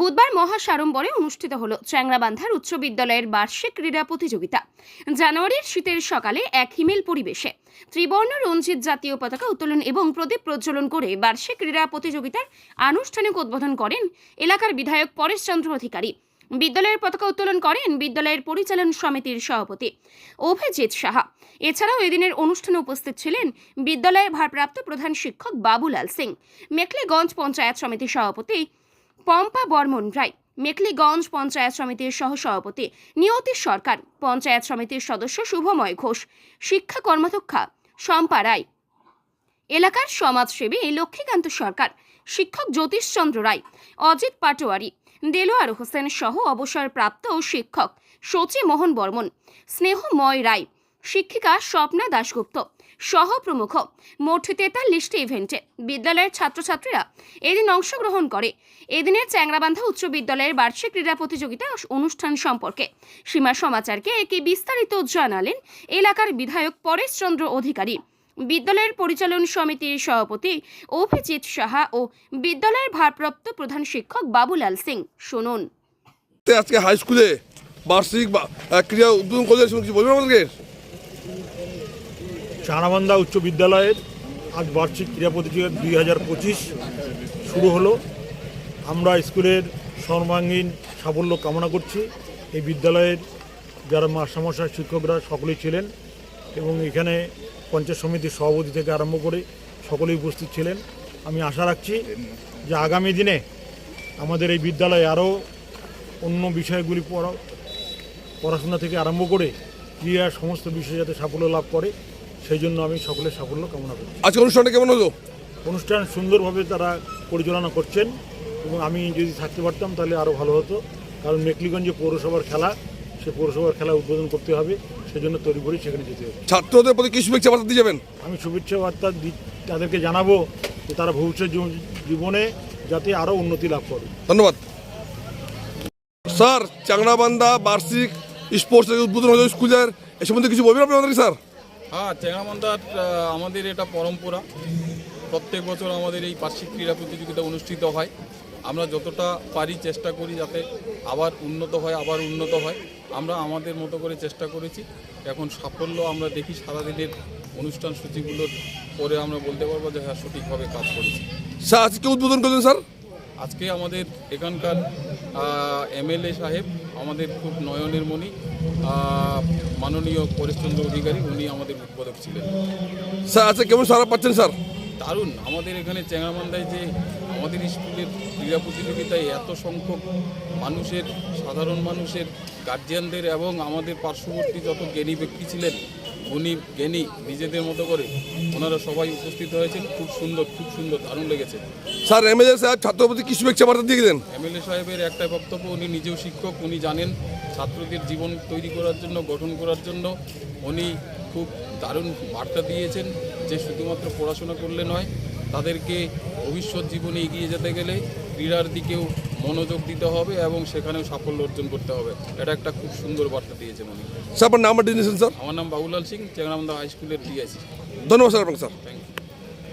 বুধবার মহাসাড়ম্বরে অনুষ্ঠিত হল চ্যাংরাবান্ধার উচ্চ বিদ্যালয়ের বার্ষিক ক্রীড়া প্রতিযোগিতা। জানুয়ারির শীতের সকালে এক হিমেল পরিবেশে ত্রিবর্ণ রঞ্জিত জাতীয় পতাকা উত্তোলন এবং প্রদীপ প্রজ্বলন করে বার্ষিক ক্রীড়া প্রতিযোগিতার আনুষ্ঠানিক উদ্বোধন করেন এলাকার বিধায়ক পরেশচন্দ্র অধিকারী। বিদ্যালয়ের পতাকা উত্তোলন করেন বিদ্যালয়ের পরিচালন সমিতির সভাপতি অভিজিৎ সাহা। এছাড়াও এদিনের অনুষ্ঠানে উপস্থিত ছিলেন বিদ্যালয়ের ভারপ্রাপ্ত প্রধান শিক্ষক বাবুলাল সিং, মেখলিগঞ্জ পঞ্চায়েত সমিতির সভাপতি পম্পা বর্মন রায় মেখলিগঞ্জ পঞ্চায়েত সমিতির সহসভাপতি, নিয়তি সরকার, পঞ্চায়েত সমিতির সদস্য শুভময় ঘোষ, শিক্ষা কর্মাধ্যক্ষা শম্পা রায়। এলাকার সমাজসেবী লক্ষ্মীকান্ত সরকার, শিক্ষক জ্যোতিষচন্দ্র রায়, অজিত পাটোয়ারি, দেলোয়ার হোসেন সহ অবসরপ্রাপ্ত শিক্ষক সচি মোহন বর্মন, স্নেহময় রায়, শিক্ষিকা স্বপ্না দাশগুপ্ত সহ প্রমুখ মোট তেতাল্লিশটি ইভেন্টে বিদ্যালয়ের ছাত্রছাত্রীরা এদিন অংশগ্রহণ করে। এদিনের চ্যাংরাবান্ধা উচ্চ বিদ্যালয়ের বার্ষিক ক্রীড়া প্রতিযোগিতা অনুষ্ঠান সম্পর্কে সীমা সমাচারকে একে বিস্তারিত জানালেন এলাকার বিধায়ক পরেশচন্দ্র অধিকারী। বিদ্যালয়ের পরিচালন সমিতির সভাপতি অভিজিৎ সাহা ও বিদ্যালয়ের ভারপ্রাপ্ত প্রধান শিক্ষক বাবুলাল সিং। শুনুন। আজকে হাই স্কুলে বার্ষিক ক্রীড়া উদ্বোধন করলে কিছু বলবেন চারাবান্ধা উচ্চ বিদ্যালয়ের আজ বার্ষিক ক্রীড়া প্রতিযোগিতা দুই হাজার পঁচিশ শুরু হলো। আমরা স্কুলের সর্বাঙ্গীন সাফল্য কামনা করছি। এই বিদ্যালয়ের যারা মাস্টারমশাই, শিক্ষকরা সকলেই ছিলেন এবং এখানে পঞ্চায়েত সমিতির সভাপতি থেকে আরম্ভ করে সকলেই উপস্থিত ছিলেন। আমি আশা রাখছি যে আগামী দিনে আমাদের এই বিদ্যালয়ে আরও অন্য বিষয়গুলি পড়া পড়াশোনা থেকে আরম্ভ করে ক্রীড়ার সমস্ত বিষয়ে যাতে সাফল্য লাভ করে সেই জন্য আমি সকলের সাফল্য কামনা করি আজকে অনুষ্ঠানটা কেমন হলো? অনুষ্ঠান সুন্দরভাবে তারা পরিচালনা করছেন এবং আমি যদি থাকতে পারতাম তাহলে আরও ভালো হতো। কারণ মেকলিগঞ্জে পৌরসভার খেলা সে পৌরসভার খেলা উদ্বোধন করতে হবে সেজন্য তৈরি করে সেখানে যেতে হবে ছাত্রদের প্রতি কি শুভেচ্ছা বার্তা দিয়ে যাবেন? আমি শুভেচ্ছা বার্তা দি- তাদেরকে জানাব যে তারা ভবিষ্যৎ জীবনে যাতে আরও উন্নতি লাভ করে। ধন্যবাদ। স্যার চাংড়াবান্ধা বার্ষিক স্পোর্টস উদ্বোধন হলো স্কুলের এ সম্বন্ধে কিছু বলবেন আপনি আমাদেরকে স্যার? হ্যাঁ চ্যাংরামান্দার আমাদের এটা পরম্পরা। প্রত্যেক বছর আমাদের এই বার্ষিক ক্রীড়া প্রতিযোগিতা অনুষ্ঠিত হয়। আমরা যতটা পারি চেষ্টা করি যাতে আবার উন্নত হয় আবার উন্নত হয়। আমরা আমাদের মতো করে চেষ্টা করেছি। এখন সাফল্য আমরা দেখি সারাদিনের অনুষ্ঠান সূচিগুলোর পরে আমরা বলতে পারব যে হ্যাঁ সঠিকভাবে কাজ করেছি। স্যার আজকে উদ্বোধন করলেন স্যার? আজকে আমাদের এখানকার এমএলএ সাহেব আমাদের খুব নয়নের মণি মাননীয় পরেশচন্দ্র অধিকারী উনি আমাদের উদ্বোধক ছিলেন। স্যার আচ্ছা কেমন সারা পাচ্ছেন স্যার? দারুণ। আমাদের এখানে চ্যাংরামান্দায় যে আমাদের স্কুলের ক্রীড়া প্রতিযোগিতায় এত সংখ্যক মানুষের সাধারণ মানুষের গার্জিয়ানদের এবং আমাদের পার্শ্ববর্তী যত জ্ঞানী ব্যক্তি ছিলেন গুণী জ্ঞানী নিজেদের মতো করে ওনারা সবাই উপস্থিত হয়েছেন। খুব সুন্দর খুব সুন্দর দারুণ লেগেছে। স্যার এমএলএ স্যার ছাত্রের প্রতি কি শুভেচ্ছা বার্তা দিয়ে গেলেন এমএলএ সাহেবের একটা বক্তব্য উনি নিজেও শিক্ষক উনি জানেন ছাত্রদের জীবন তৈরি করার জন্য গঠন করার জন্য। উনি খুব দারুণ বার্তা দিয়েছেন যে শুধুমাত্র পড়াশোনা করলে নয় তাদেরকে ভবিষ্যৎ জীবনে এগিয়ে যেতে গেলে ক্রীড়ার দিকেও মনোযোগ দিতে হবে এবং সেখানেও সাফল্য অর্জন করতে হবে। এটা একটা খুব সুন্দর বার্তা দিয়েছে মনে স্যার আপনার নাম্বার দিয়েছেন স্যার? আমার নাম বাবুলাল সিং চেংরামদা হাই স্কুলের ডিআইসি। ধন্যবাদ স্যার আপনাকে স্যার। Thank you